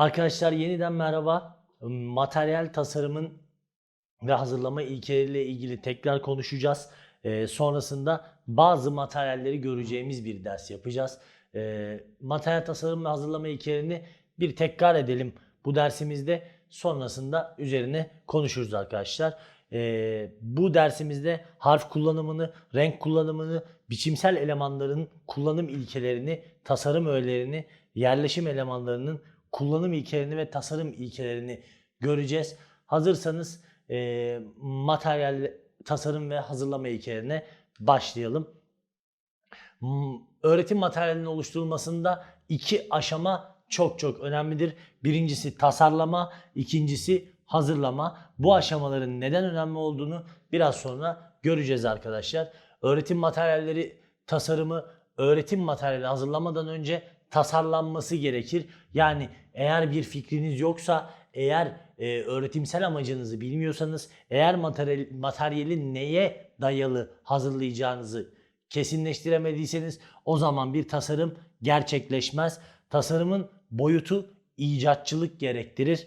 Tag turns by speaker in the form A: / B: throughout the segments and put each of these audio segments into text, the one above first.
A: Arkadaşlar yeniden merhaba. Materyal tasarımın ve hazırlama ilkeleriyle ilgili tekrar konuşacağız. Ee, sonrasında bazı materyalleri göreceğimiz bir ders yapacağız. Ee, materyal tasarım ve hazırlama ilkelerini bir tekrar edelim bu dersimizde. Sonrasında üzerine konuşuruz arkadaşlar. Ee, bu dersimizde harf kullanımını, renk kullanımını, biçimsel elemanların kullanım ilkelerini, tasarım öğelerini, yerleşim elemanlarının kullanım ilkelerini ve tasarım ilkelerini göreceğiz. Hazırsanız e, materyal tasarım ve hazırlama ilkelerine başlayalım. M- Öğretim materyalinin oluşturulmasında iki aşama çok çok önemlidir. Birincisi tasarlama, ikincisi hazırlama. Bu aşamaların neden önemli olduğunu biraz sonra göreceğiz arkadaşlar. Öğretim materyalleri tasarımı öğretim materyali hazırlamadan önce tasarlanması gerekir. Yani eğer bir fikriniz yoksa, eğer e, öğretimsel amacınızı bilmiyorsanız, eğer materyal, materyali neye dayalı hazırlayacağınızı kesinleştiremediyseniz o zaman bir tasarım gerçekleşmez. Tasarımın boyutu icatçılık gerektirir.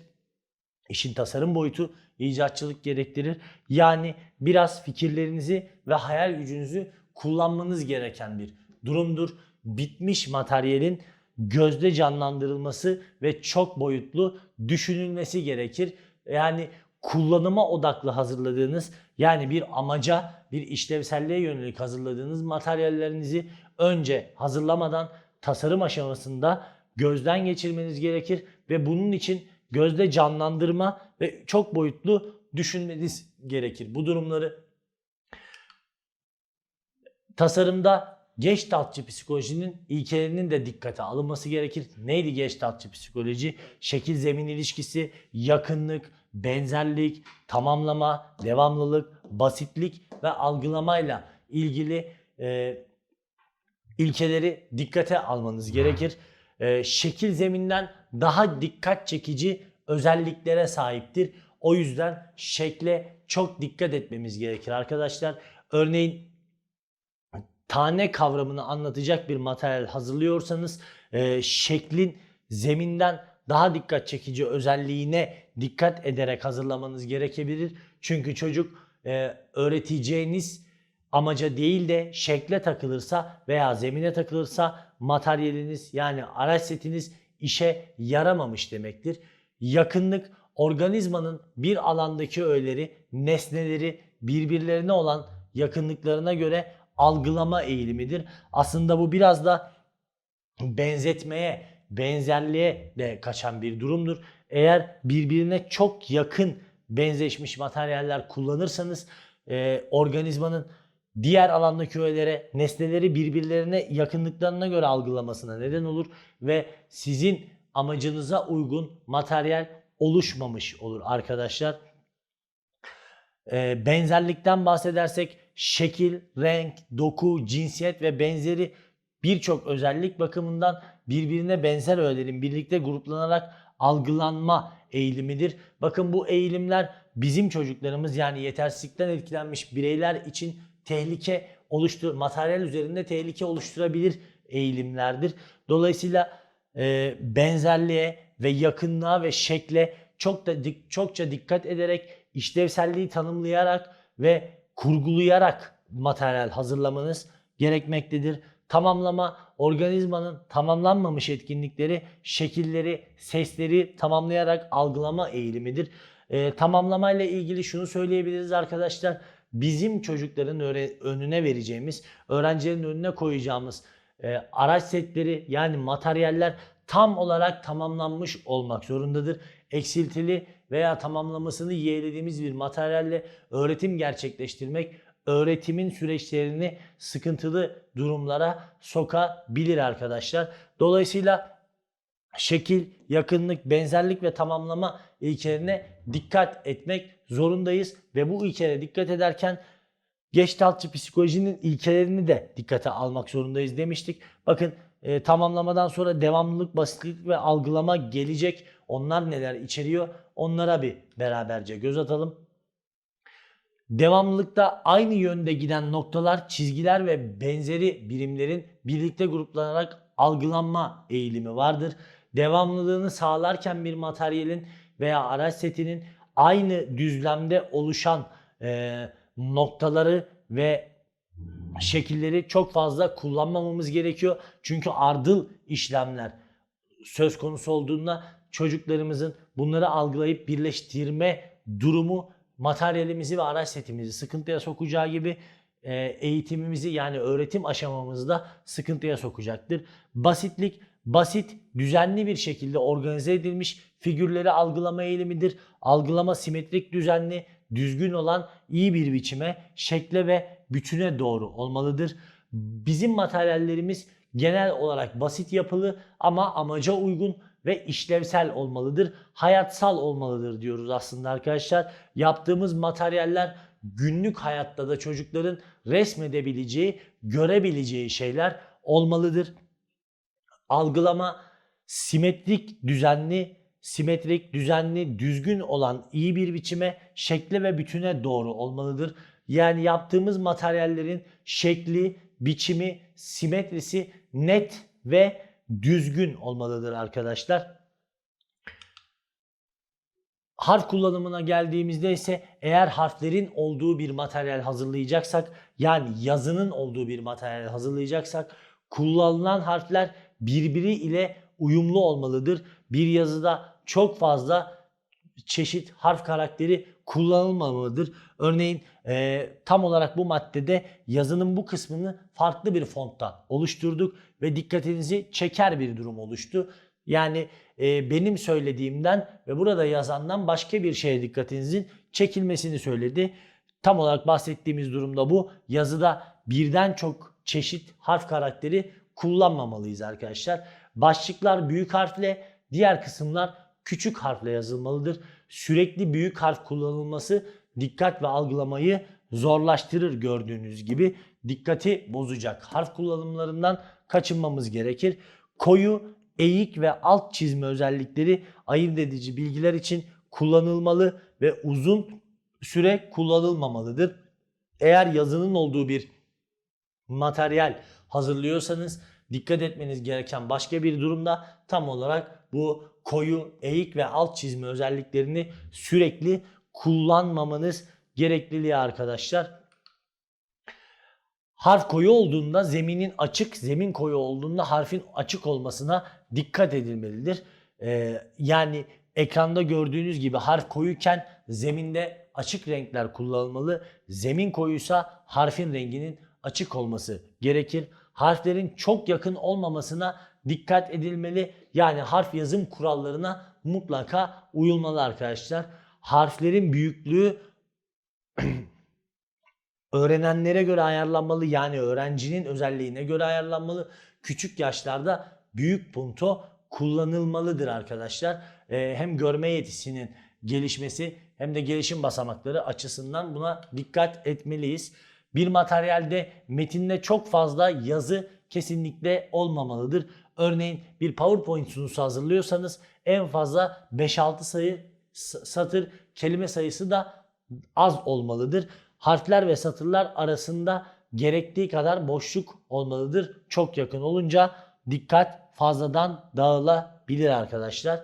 A: İşin tasarım boyutu icatçılık gerektirir. Yani biraz fikirlerinizi ve hayal gücünüzü kullanmanız gereken bir durumdur. Bitmiş materyalin gözde canlandırılması ve çok boyutlu düşünülmesi gerekir. Yani kullanıma odaklı hazırladığınız yani bir amaca, bir işlevselliğe yönelik hazırladığınız materyallerinizi önce hazırlamadan tasarım aşamasında gözden geçirmeniz gerekir ve bunun için gözde canlandırma ve çok boyutlu düşünmeniz gerekir. Bu durumları tasarımda Geçtaltçı psikolojinin ilkelerinin de dikkate alınması gerekir. Neydi Geçtaltçı psikoloji? Şekil zemin ilişkisi, yakınlık, benzerlik, tamamlama, devamlılık, basitlik ve algılamayla ilgili e, ilkeleri dikkate almanız gerekir. E, şekil zeminden daha dikkat çekici özelliklere sahiptir. O yüzden şekle çok dikkat etmemiz gerekir arkadaşlar. Örneğin tane kavramını anlatacak bir materyal hazırlıyorsanız e, şeklin zeminden daha dikkat çekici özelliğine dikkat ederek hazırlamanız gerekebilir. Çünkü çocuk e, öğreteceğiniz amaca değil de şekle takılırsa veya zemine takılırsa materyaliniz yani araç setiniz işe yaramamış demektir. Yakınlık organizmanın bir alandaki öğeleri, nesneleri birbirlerine olan yakınlıklarına göre algılama eğilimidir. Aslında bu biraz da benzetmeye, benzerliğe de kaçan bir durumdur. Eğer birbirine çok yakın benzeşmiş materyaller kullanırsanız e, organizmanın diğer alandaki öğelere, nesneleri birbirlerine yakınlıklarına göre algılamasına neden olur ve sizin amacınıza uygun materyal oluşmamış olur arkadaşlar. E, benzerlikten bahsedersek şekil, renk, doku, cinsiyet ve benzeri birçok özellik bakımından birbirine benzer öğelerin birlikte gruplanarak algılanma eğilimidir. Bakın bu eğilimler bizim çocuklarımız yani yetersizlikten etkilenmiş bireyler için tehlike oluştur materyal üzerinde tehlike oluşturabilir eğilimlerdir. Dolayısıyla e, benzerliğe ve yakınlığa ve şekle çok da çokça dikkat ederek işlevselliği tanımlayarak ve kurgulayarak materyal hazırlamanız gerekmektedir. Tamamlama organizmanın tamamlanmamış etkinlikleri, şekilleri, sesleri tamamlayarak algılama eğilimidir. Ee, tamamlama ile ilgili şunu söyleyebiliriz arkadaşlar. Bizim çocukların önüne vereceğimiz, öğrencilerin önüne koyacağımız e, araç setleri yani materyaller tam olarak tamamlanmış olmak zorundadır. Eksiltili veya tamamlamasını yeğlediğimiz bir materyalle öğretim gerçekleştirmek öğretimin süreçlerini sıkıntılı durumlara sokabilir arkadaşlar. Dolayısıyla şekil, yakınlık, benzerlik ve tamamlama ilkelerine dikkat etmek zorundayız ve bu ilkelere dikkat ederken Geçtaltçı psikolojinin ilkelerini de dikkate almak zorundayız demiştik. Bakın e, tamamlamadan sonra devamlılık, basitlik ve algılama gelecek. Onlar neler içeriyor? Onlara bir beraberce göz atalım. Devamlılıkta aynı yönde giden noktalar, çizgiler ve benzeri birimlerin birlikte gruplanarak algılanma eğilimi vardır. devamlılığını sağlarken bir materyalin veya araç setinin aynı düzlemde oluşan e, noktaları ve şekilleri çok fazla kullanmamamız gerekiyor. Çünkü ardıl işlemler söz konusu olduğunda çocuklarımızın bunları algılayıp birleştirme durumu materyalimizi ve araç setimizi sıkıntıya sokacağı gibi e, eğitimimizi yani öğretim aşamamızda sıkıntıya sokacaktır. Basitlik basit, düzenli bir şekilde organize edilmiş figürleri algılama eğilimidir. Algılama simetrik düzenli, düzgün olan iyi bir biçime, şekle ve bütüne doğru olmalıdır. Bizim materyallerimiz genel olarak basit yapılı ama amaca uygun ve işlevsel olmalıdır. Hayatsal olmalıdır diyoruz aslında arkadaşlar. Yaptığımız materyaller günlük hayatta da çocukların resmedebileceği, görebileceği şeyler olmalıdır. Algılama simetrik, düzenli, simetrik, düzenli, düzgün olan iyi bir biçime, şekle ve bütüne doğru olmalıdır. Yani yaptığımız materyallerin şekli, biçimi, simetrisi net ve düzgün olmalıdır arkadaşlar. Harf kullanımına geldiğimizde ise eğer harflerin olduğu bir materyal hazırlayacaksak yani yazının olduğu bir materyal hazırlayacaksak kullanılan harfler birbiri ile uyumlu olmalıdır. Bir yazıda çok fazla çeşit harf karakteri kullanılmamalıdır. Örneğin e, tam olarak bu maddede yazının bu kısmını farklı bir fontta oluşturduk ve dikkatinizi çeker bir durum oluştu. Yani e, benim söylediğimden ve burada yazandan başka bir şeye dikkatinizin çekilmesini söyledi. Tam olarak bahsettiğimiz durumda bu. Yazıda birden çok çeşit harf karakteri kullanmamalıyız arkadaşlar. Başlıklar büyük harfle, diğer kısımlar küçük harfle yazılmalıdır. Sürekli büyük harf kullanılması dikkat ve algılamayı zorlaştırır gördüğünüz gibi. Dikkati bozacak harf kullanımlarından kaçınmamız gerekir. Koyu, eğik ve alt çizme özellikleri ayırt edici bilgiler için kullanılmalı ve uzun süre kullanılmamalıdır. Eğer yazının olduğu bir materyal hazırlıyorsanız dikkat etmeniz gereken başka bir durumda tam olarak bu koyu, eğik ve alt çizme özelliklerini sürekli kullanmamanız gerekliliği arkadaşlar. Harf koyu olduğunda zeminin açık, zemin koyu olduğunda harfin açık olmasına dikkat edilmelidir. Ee, yani ekranda gördüğünüz gibi harf koyuyken zeminde açık renkler kullanılmalı. Zemin koyuysa harfin renginin açık olması gerekir. Harflerin çok yakın olmamasına dikkat edilmeli. Yani harf yazım kurallarına mutlaka uyulmalı arkadaşlar. Harflerin büyüklüğü öğrenenlere göre ayarlanmalı. Yani öğrencinin özelliğine göre ayarlanmalı. Küçük yaşlarda büyük punto kullanılmalıdır arkadaşlar. Ee, hem görme yetisinin gelişmesi hem de gelişim basamakları açısından buna dikkat etmeliyiz. Bir materyalde metinde çok fazla yazı kesinlikle olmamalıdır. Örneğin bir PowerPoint sunusu hazırlıyorsanız en fazla 5-6 sayı satır kelime sayısı da az olmalıdır. Harfler ve satırlar arasında gerektiği kadar boşluk olmalıdır. Çok yakın olunca dikkat fazladan dağılabilir arkadaşlar.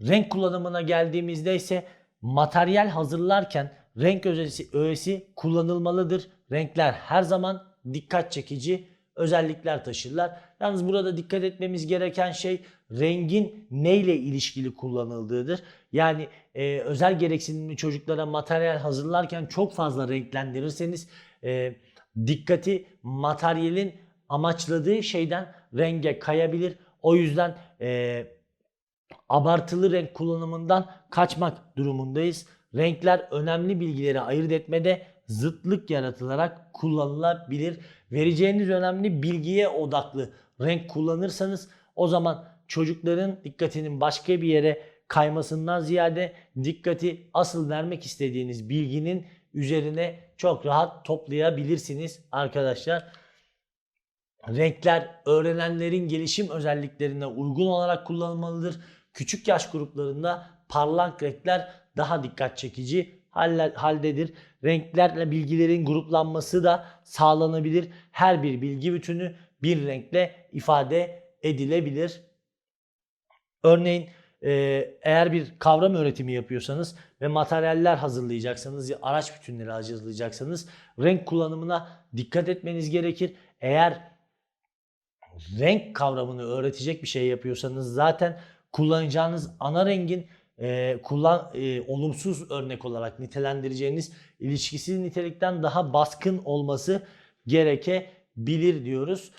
A: Renk kullanımına geldiğimizde ise materyal hazırlarken renk öğesi, öğesi kullanılmalıdır. Renkler her zaman dikkat çekici özellikler taşırlar. Yalnız burada dikkat etmemiz gereken şey rengin neyle ilişkili kullanıldığıdır. Yani e, özel gereksinimli çocuklara materyal hazırlarken çok fazla renklendirirseniz e, dikkati materyalin amaçladığı şeyden renge kayabilir. O yüzden e, abartılı renk kullanımından kaçmak durumundayız. Renkler önemli bilgileri ayırt etmede zıtlık yaratılarak kullanılabilir. Vereceğiniz önemli bilgiye odaklı renk kullanırsanız o zaman çocukların dikkatinin başka bir yere kaymasından ziyade dikkati asıl vermek istediğiniz bilginin üzerine çok rahat toplayabilirsiniz arkadaşlar. Renkler öğrenenlerin gelişim özelliklerine uygun olarak kullanılmalıdır. Küçük yaş gruplarında parlak renkler daha dikkat çekici haldedir. Renklerle bilgilerin gruplanması da sağlanabilir. Her bir bilgi bütünü bir renkle ifade edilebilir. Örneğin e, eğer bir kavram öğretimi yapıyorsanız ve materyaller hazırlayacaksanız ya araç bütünleri hazırlayacaksanız renk kullanımına dikkat etmeniz gerekir. Eğer renk kavramını öğretecek bir şey yapıyorsanız zaten kullanacağınız ana rengin e, kullan e, olumsuz örnek olarak nitelendireceğiniz ilişkisiz nitelikten daha baskın olması gerekebilir diyoruz.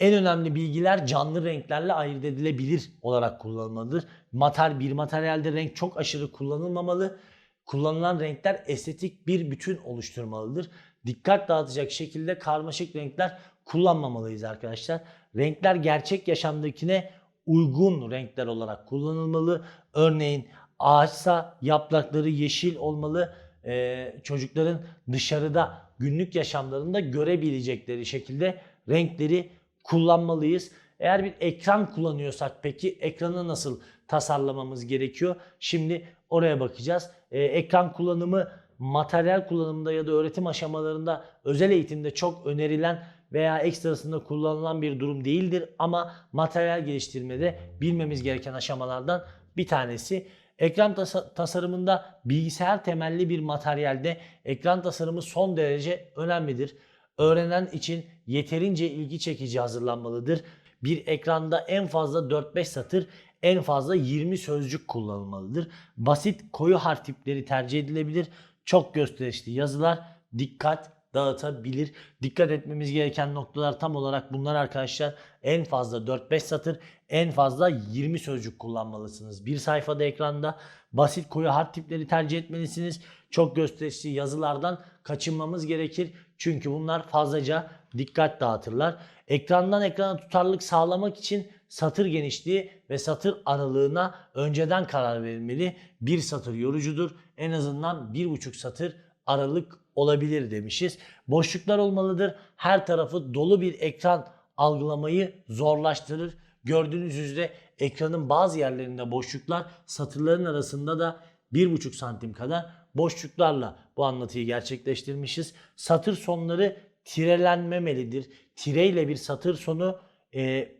A: En önemli bilgiler canlı renklerle ayırt edilebilir olarak kullanılmalıdır. Mater bir materyalde renk çok aşırı kullanılmamalı. Kullanılan renkler estetik bir bütün oluşturmalıdır. Dikkat dağıtacak şekilde karmaşık renkler kullanmamalıyız arkadaşlar. Renkler gerçek yaşamdakine uygun renkler olarak kullanılmalı. Örneğin ağaçsa yaprakları yeşil olmalı. Ee, çocukların dışarıda günlük yaşamlarında görebilecekleri şekilde renkleri kullanmalıyız. Eğer bir ekran kullanıyorsak peki ekranı nasıl tasarlamamız gerekiyor? Şimdi oraya bakacağız. Ee, ekran kullanımı materyal kullanımında ya da öğretim aşamalarında özel eğitimde çok önerilen veya ekstrasında kullanılan bir durum değildir ama materyal geliştirmede bilmemiz gereken aşamalardan bir tanesi. Ekran tasa- tasarımında bilgisayar temelli bir materyalde ekran tasarımı son derece önemlidir. Öğrenen için yeterince ilgi çekici hazırlanmalıdır. Bir ekranda en fazla 4-5 satır, en fazla 20 sözcük kullanılmalıdır. Basit koyu harf tipleri tercih edilebilir. Çok gösterişli yazılar dikkat dağıtabilir. Dikkat etmemiz gereken noktalar tam olarak bunlar arkadaşlar. En fazla 4-5 satır, en fazla 20 sözcük kullanmalısınız. Bir sayfada ekranda basit koyu harf tipleri tercih etmelisiniz. Çok gösterişli yazılardan kaçınmamız gerekir. Çünkü bunlar fazlaca dikkat dağıtırlar. Ekrandan ekrana tutarlılık sağlamak için satır genişliği ve satır aralığına önceden karar verilmeli. Bir satır yorucudur. En azından bir buçuk satır aralık olabilir demişiz. Boşluklar olmalıdır. Her tarafı dolu bir ekran algılamayı zorlaştırır. Gördüğünüz üzere ekranın bazı yerlerinde boşluklar satırların arasında da 1,5 santim kadar boşluklarla bu anlatıyı gerçekleştirmişiz. Satır sonları tirelenmemelidir. Tireyle bir satır sonu e,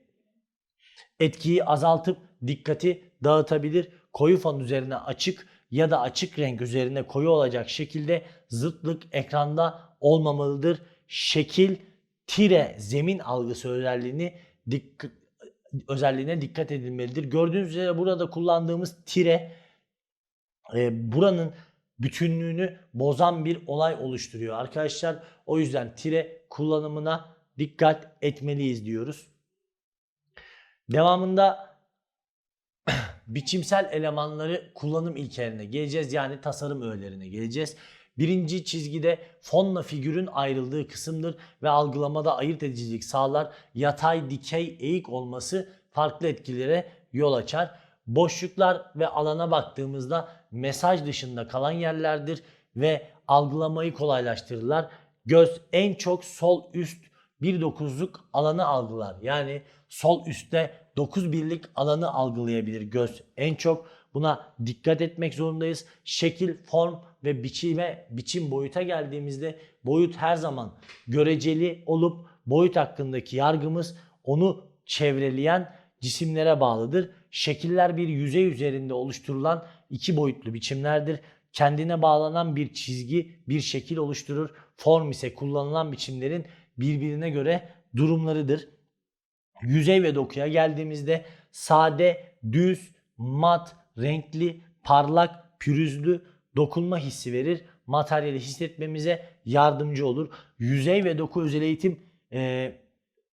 A: etkiyi azaltıp dikkati dağıtabilir. Koyu fon üzerine açık ya da açık renk üzerine koyu olacak şekilde zıtlık ekranda olmamalıdır. Şekil tire zemin algısı özelliğini dik- özelliğine dikkat edilmelidir. Gördüğünüz üzere burada kullandığımız tire e, buranın bütünlüğünü bozan bir olay oluşturuyor arkadaşlar. O yüzden tire kullanımına dikkat etmeliyiz diyoruz. Devamında biçimsel elemanları kullanım ilkelerine geleceğiz. Yani tasarım öğelerine geleceğiz. Birinci çizgide fonla figürün ayrıldığı kısımdır ve algılamada ayırt edicilik sağlar. Yatay, dikey, eğik olması farklı etkilere yol açar. Boşluklar ve alana baktığımızda mesaj dışında kalan yerlerdir ve algılamayı kolaylaştırırlar. Göz en çok sol üst 1.9'luk alanı algılar. Yani sol üstte 9 birlik alanı algılayabilir göz en çok. Buna dikkat etmek zorundayız. Şekil, form ve biçime, biçim boyuta geldiğimizde boyut her zaman göreceli olup boyut hakkındaki yargımız onu çevreleyen cisimlere bağlıdır. Şekiller bir yüzey üzerinde oluşturulan iki boyutlu biçimlerdir. Kendine bağlanan bir çizgi bir şekil oluşturur. Form ise kullanılan biçimlerin birbirine göre durumlarıdır. Yüzey ve dokuya geldiğimizde sade, düz, mat, renkli, parlak, pürüzlü dokunma hissi verir. Materyali hissetmemize yardımcı olur. Yüzey ve doku özel eğitim e,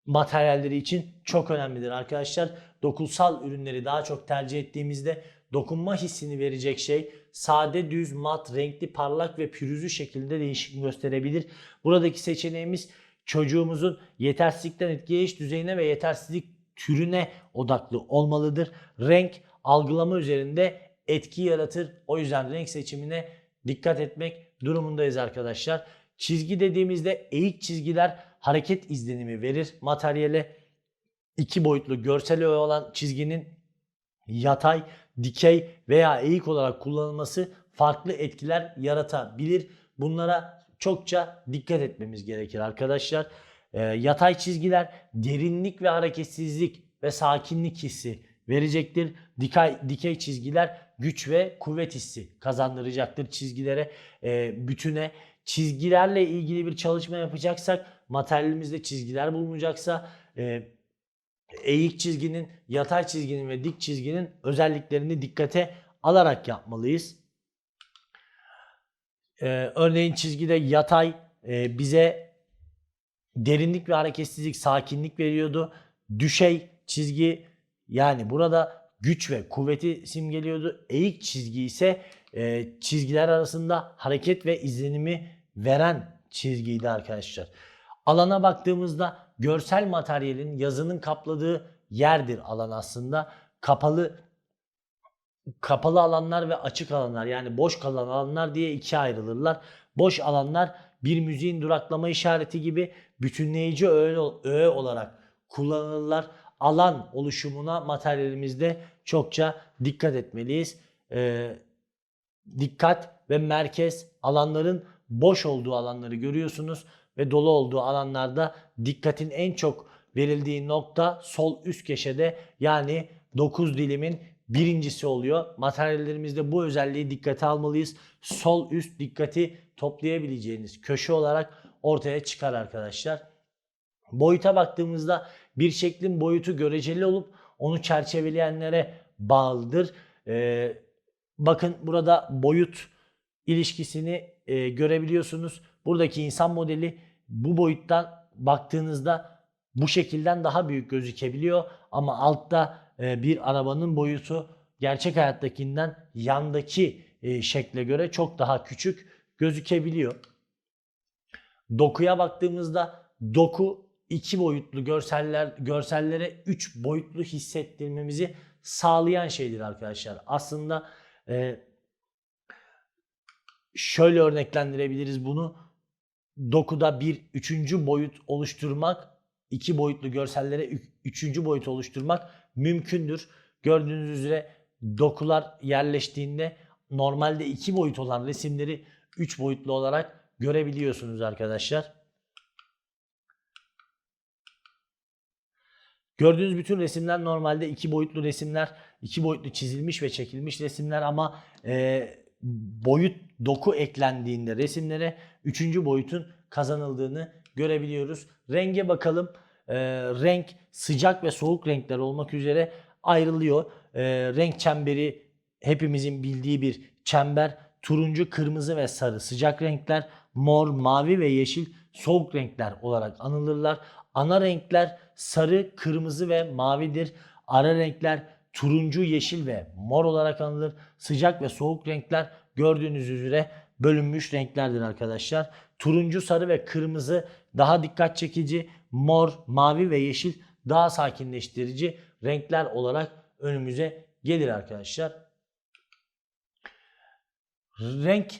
A: materyalleri için çok önemlidir arkadaşlar. Dokunsal ürünleri daha çok tercih ettiğimizde dokunma hissini verecek şey sade, düz, mat, renkli, parlak ve pürüzlü şekilde değişik gösterebilir. Buradaki seçeneğimiz çocuğumuzun yetersizlikten etkileyiş düzeyine ve yetersizlik türüne odaklı olmalıdır. Renk algılama üzerinde etki yaratır. O yüzden renk seçimine dikkat etmek durumundayız arkadaşlar. Çizgi dediğimizde eğik çizgiler hareket izlenimi verir materyale. iki boyutlu görsel olan çizginin yatay, dikey veya eğik olarak kullanılması farklı etkiler yaratabilir. Bunlara çokça dikkat etmemiz gerekir arkadaşlar. Ee, yatay çizgiler derinlik ve hareketsizlik ve sakinlik hissi verecektir. Dikey, dikey çizgiler güç ve kuvvet hissi kazandıracaktır çizgilere, e, bütüne. Çizgilerle ilgili bir çalışma yapacaksak, materyalimizde çizgiler bulunacaksa, e, eğik çizginin, yatay çizginin ve dik çizginin özelliklerini dikkate alarak yapmalıyız. Ee, örneğin çizgide yatay e, bize derinlik ve hareketsizlik, sakinlik veriyordu. Düşey çizgi yani burada güç ve kuvveti simgeliyordu. Eğik çizgi ise e, çizgiler arasında hareket ve izlenimi veren çizgiydi arkadaşlar. Alana baktığımızda görsel materyalin yazının kapladığı yerdir alan aslında. Kapalı kapalı alanlar ve açık alanlar yani boş kalan alanlar diye ikiye ayrılırlar. Boş alanlar bir müziğin duraklama işareti gibi bütünleyici öğe, olarak kullanılırlar. Alan oluşumuna materyalimizde çokça dikkat etmeliyiz. Ee, dikkat ve merkez alanların boş olduğu alanları görüyorsunuz ve dolu olduğu alanlarda dikkatin en çok verildiği nokta sol üst köşede yani 9 dilimin birincisi oluyor. Materyallerimizde bu özelliği dikkate almalıyız. Sol üst dikkati toplayabileceğiniz köşe olarak ortaya çıkar arkadaşlar. Boyuta baktığımızda bir şeklin boyutu göreceli olup onu çerçeveleyenlere bağlıdır. Ee, bakın burada boyut ilişkisini e, görebiliyorsunuz. Buradaki insan modeli bu boyuttan baktığınızda bu şekilden daha büyük gözükebiliyor ama altta bir arabanın boyutu gerçek hayattakinden yandaki e, şekle göre çok daha küçük gözükebiliyor. Dokuya baktığımızda doku iki boyutlu görseller görsellere üç boyutlu hissettirmemizi sağlayan şeydir arkadaşlar. Aslında e, şöyle örneklendirebiliriz bunu. Dokuda bir üçüncü boyut oluşturmak, iki boyutlu görsellere üçüncü boyut oluşturmak mümkündür. Gördüğünüz üzere dokular yerleştiğinde normalde iki boyut olan resimleri üç boyutlu olarak görebiliyorsunuz arkadaşlar. Gördüğünüz bütün resimler normalde iki boyutlu resimler, iki boyutlu çizilmiş ve çekilmiş resimler ama e, boyut doku eklendiğinde resimlere üçüncü boyutun kazanıldığını görebiliyoruz. Renge bakalım. E, renk sıcak ve soğuk renkler olmak üzere ayrılıyor. E, renk çemberi hepimizin bildiği bir çember. Turuncu, kırmızı ve sarı sıcak renkler. Mor, mavi ve yeşil soğuk renkler olarak anılırlar. Ana renkler sarı, kırmızı ve mavidir. Ara renkler turuncu, yeşil ve mor olarak anılır. Sıcak ve soğuk renkler gördüğünüz üzere bölünmüş renklerdir arkadaşlar. Turuncu, sarı ve kırmızı daha dikkat çekici. Mor, mavi ve yeşil daha sakinleştirici renkler olarak önümüze gelir arkadaşlar. Renk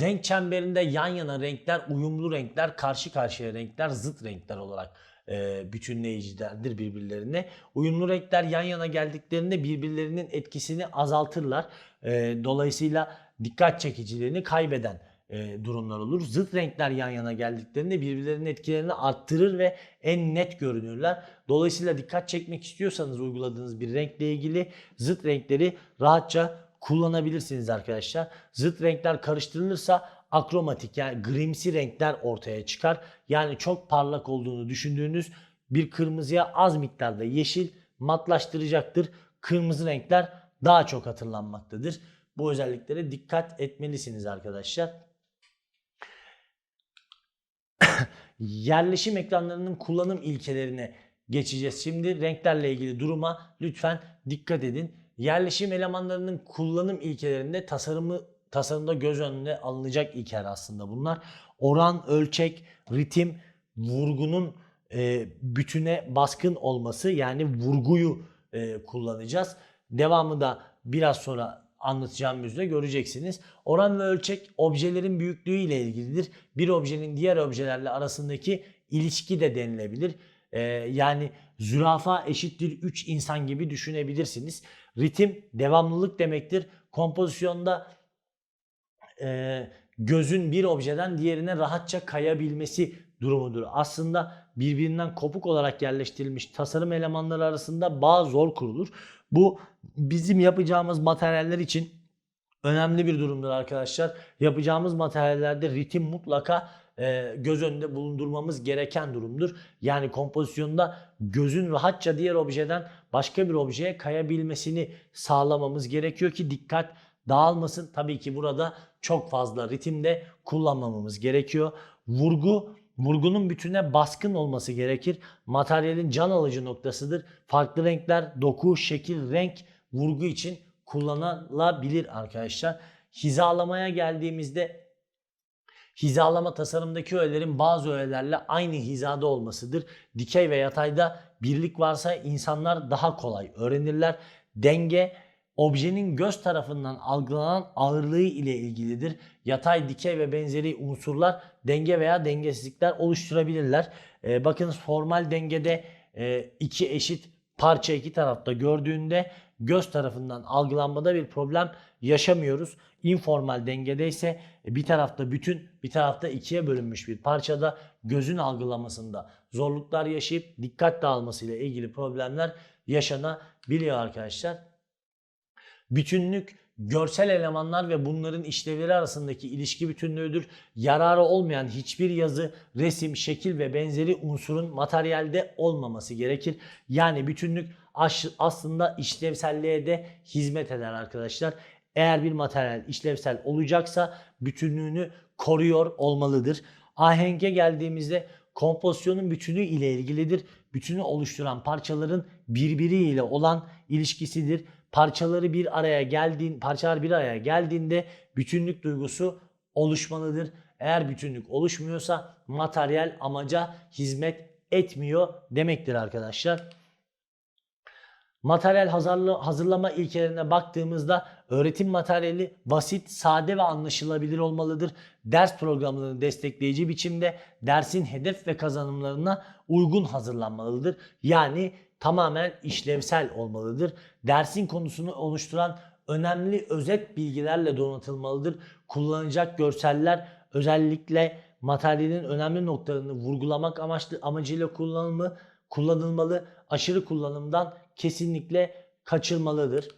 A: renk çemberinde yan yana renkler, uyumlu renkler, karşı karşıya renkler, zıt renkler olarak e, bütünleyicilerdir birbirlerine. Uyumlu renkler yan yana geldiklerinde birbirlerinin etkisini azaltırlar. E, dolayısıyla dikkat çekicilerini kaybeden e, durumlar olur. Zıt renkler yan yana geldiklerinde birbirlerinin etkilerini arttırır ve en net görünürler. Dolayısıyla dikkat çekmek istiyorsanız uyguladığınız bir renkle ilgili zıt renkleri rahatça kullanabilirsiniz arkadaşlar. Zıt renkler karıştırılırsa akromatik yani grimsi renkler ortaya çıkar. Yani çok parlak olduğunu düşündüğünüz bir kırmızıya az miktarda yeşil matlaştıracaktır. Kırmızı renkler daha çok hatırlanmaktadır. Bu özelliklere dikkat etmelisiniz arkadaşlar. Yerleşim ekranlarının kullanım ilkelerine geçeceğiz. Şimdi renklerle ilgili duruma lütfen dikkat edin. Yerleşim elemanlarının kullanım ilkelerinde tasarımı tasarımda göz önüne alınacak ilkeler aslında bunlar. Oran, ölçek, ritim, vurgunun e, bütüne baskın olması yani vurguyu e, kullanacağız. Devamı da biraz sonra anlatacağım üzere göreceksiniz. Oran ve ölçek objelerin büyüklüğü ile ilgilidir. Bir objenin diğer objelerle arasındaki ilişki de denilebilir. Ee, yani zürafa eşittir 3 insan gibi düşünebilirsiniz. Ritim devamlılık demektir. Kompozisyonda e, gözün bir objeden diğerine rahatça kayabilmesi durumudur. Aslında birbirinden kopuk olarak yerleştirilmiş tasarım elemanları arasında bağ zor kurulur. Bu bizim yapacağımız materyaller için önemli bir durumdur arkadaşlar. Yapacağımız materyallerde ritim mutlaka e, göz önünde bulundurmamız gereken durumdur. Yani kompozisyonda gözün rahatça diğer objeden başka bir objeye kayabilmesini sağlamamız gerekiyor ki dikkat dağılmasın. Tabii ki burada çok fazla ritimde kullanmamamız gerekiyor. Vurgu Vurgunun bütüne baskın olması gerekir. Materyalin can alıcı noktasıdır. Farklı renkler, doku, şekil, renk vurgu için kullanılabilir arkadaşlar. Hizalamaya geldiğimizde hizalama tasarımdaki öğelerin bazı öğelerle aynı hizada olmasıdır. Dikey ve yatayda birlik varsa insanlar daha kolay öğrenirler. Denge objenin göz tarafından algılanan ağırlığı ile ilgilidir. Yatay, dikey ve benzeri unsurlar denge veya dengesizlikler oluşturabilirler. Ee, bakın formal dengede e, iki eşit parça iki tarafta gördüğünde göz tarafından algılanmada bir problem yaşamıyoruz. Informal dengede ise bir tarafta bütün bir tarafta ikiye bölünmüş bir parçada gözün algılamasında zorluklar yaşayıp dikkat dağılması ile ilgili problemler yaşanabiliyor arkadaşlar. Bütünlük görsel elemanlar ve bunların işlevleri arasındaki ilişki bütünlüğüdür. Yararı olmayan hiçbir yazı, resim, şekil ve benzeri unsurun materyalde olmaması gerekir. Yani bütünlük aslında işlevselliğe de hizmet eder arkadaşlar. Eğer bir materyal işlevsel olacaksa bütünlüğünü koruyor olmalıdır. Ahenge geldiğimizde kompozisyonun bütünü ile ilgilidir. Bütünü oluşturan parçaların birbiriyle olan ilişkisidir parçaları bir araya geldiğin parçalar bir araya geldiğinde bütünlük duygusu oluşmalıdır. Eğer bütünlük oluşmuyorsa materyal amaca hizmet etmiyor demektir arkadaşlar. Materyal hazırlama ilkelerine baktığımızda öğretim materyali basit, sade ve anlaşılabilir olmalıdır. Ders programlarını destekleyici biçimde dersin hedef ve kazanımlarına uygun hazırlanmalıdır. Yani tamamen işlevsel olmalıdır. Dersin konusunu oluşturan önemli özet bilgilerle donatılmalıdır. Kullanacak görseller özellikle materyalin önemli noktalarını vurgulamak amaçlı amacıyla kullanılmalı, kullanılmalı. Aşırı kullanımdan kesinlikle kaçılmalıdır.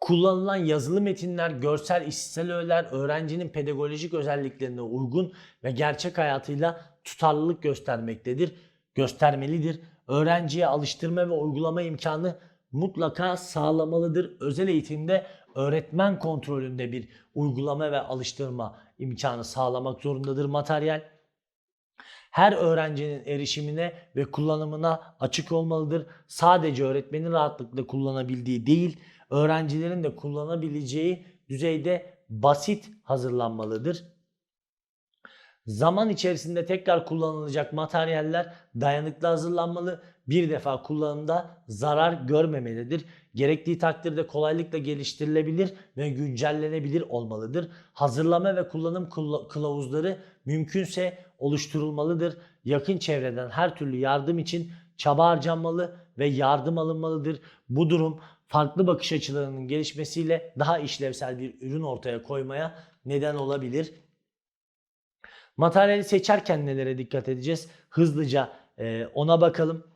A: Kullanılan yazılı metinler, görsel, işitsel öğeler öğrencinin pedagojik özelliklerine uygun ve gerçek hayatıyla tutarlılık göstermektedir, göstermelidir öğrenciye alıştırma ve uygulama imkanı mutlaka sağlamalıdır. Özel eğitimde öğretmen kontrolünde bir uygulama ve alıştırma imkanı sağlamak zorundadır materyal. Her öğrencinin erişimine ve kullanımına açık olmalıdır. Sadece öğretmenin rahatlıkla kullanabildiği değil, öğrencilerin de kullanabileceği düzeyde basit hazırlanmalıdır. Zaman içerisinde tekrar kullanılacak materyaller dayanıklı hazırlanmalı. Bir defa kullanımda zarar görmemelidir. Gerektiği takdirde kolaylıkla geliştirilebilir ve güncellenebilir olmalıdır. Hazırlama ve kullanım kılavuzları mümkünse oluşturulmalıdır. Yakın çevreden her türlü yardım için çaba harcanmalı ve yardım alınmalıdır. Bu durum farklı bakış açılarının gelişmesiyle daha işlevsel bir ürün ortaya koymaya neden olabilir. Materyali seçerken nelere dikkat edeceğiz? Hızlıca e, ona bakalım.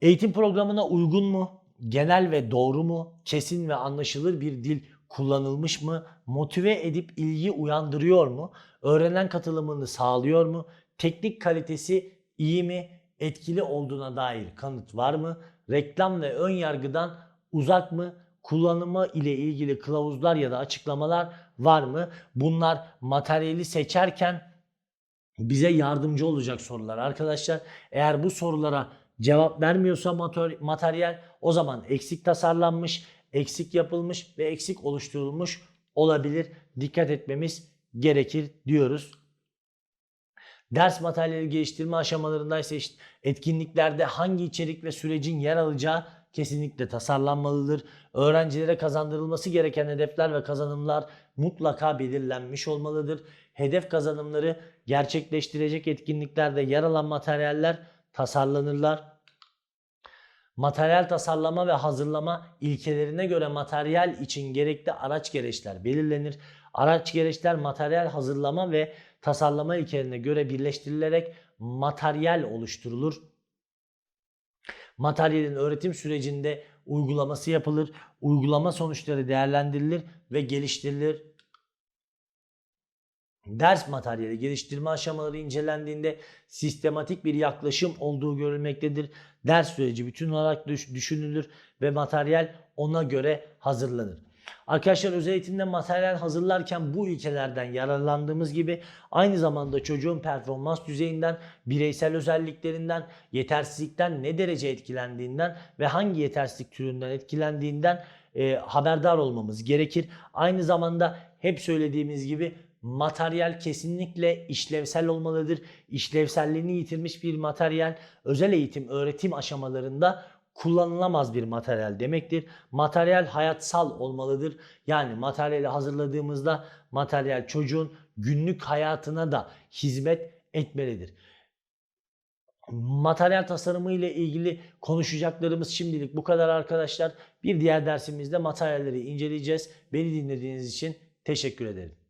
A: Eğitim programına uygun mu? Genel ve doğru mu? Kesin ve anlaşılır bir dil kullanılmış mı? Motive edip ilgi uyandırıyor mu? Öğrenen katılımını sağlıyor mu? Teknik kalitesi iyi mi? Etkili olduğuna dair kanıt var mı? Reklam ve ön yargıdan uzak mı? Kullanımı ile ilgili kılavuzlar ya da açıklamalar var mı? Bunlar materyali seçerken bize yardımcı olacak sorular arkadaşlar. Eğer bu sorulara cevap vermiyorsa materyal o zaman eksik tasarlanmış, eksik yapılmış ve eksik oluşturulmuş olabilir. Dikkat etmemiz gerekir diyoruz. Ders materyali geliştirme aşamalarındaysa işte etkinliklerde hangi içerik ve sürecin yer alacağı kesinlikle tasarlanmalıdır. Öğrencilere kazandırılması gereken hedefler ve kazanımlar mutlaka belirlenmiş olmalıdır. Hedef kazanımları gerçekleştirecek etkinliklerde yer alan materyaller tasarlanırlar. Materyal tasarlama ve hazırlama ilkelerine göre materyal için gerekli araç gereçler belirlenir. Araç gereçler materyal hazırlama ve tasarlama ilkelerine göre birleştirilerek materyal oluşturulur. Materyalin öğretim sürecinde uygulaması yapılır, uygulama sonuçları değerlendirilir ve geliştirilir. Ders materyali geliştirme aşamaları incelendiğinde sistematik bir yaklaşım olduğu görülmektedir. Ders süreci bütün olarak düş- düşünülür ve materyal ona göre hazırlanır. Arkadaşlar özel eğitimde materyal hazırlarken bu ilkelerden yararlandığımız gibi aynı zamanda çocuğun performans düzeyinden, bireysel özelliklerinden, yetersizlikten ne derece etkilendiğinden ve hangi yetersizlik türünden etkilendiğinden e, haberdar olmamız gerekir. Aynı zamanda hep söylediğimiz gibi materyal kesinlikle işlevsel olmalıdır. İşlevselliğini yitirmiş bir materyal özel eğitim öğretim aşamalarında kullanılamaz bir materyal demektir. Materyal hayatsal olmalıdır. Yani materyali hazırladığımızda materyal çocuğun günlük hayatına da hizmet etmelidir. Materyal tasarımı ile ilgili konuşacaklarımız şimdilik bu kadar arkadaşlar. Bir diğer dersimizde materyalleri inceleyeceğiz. Beni dinlediğiniz için teşekkür ederim.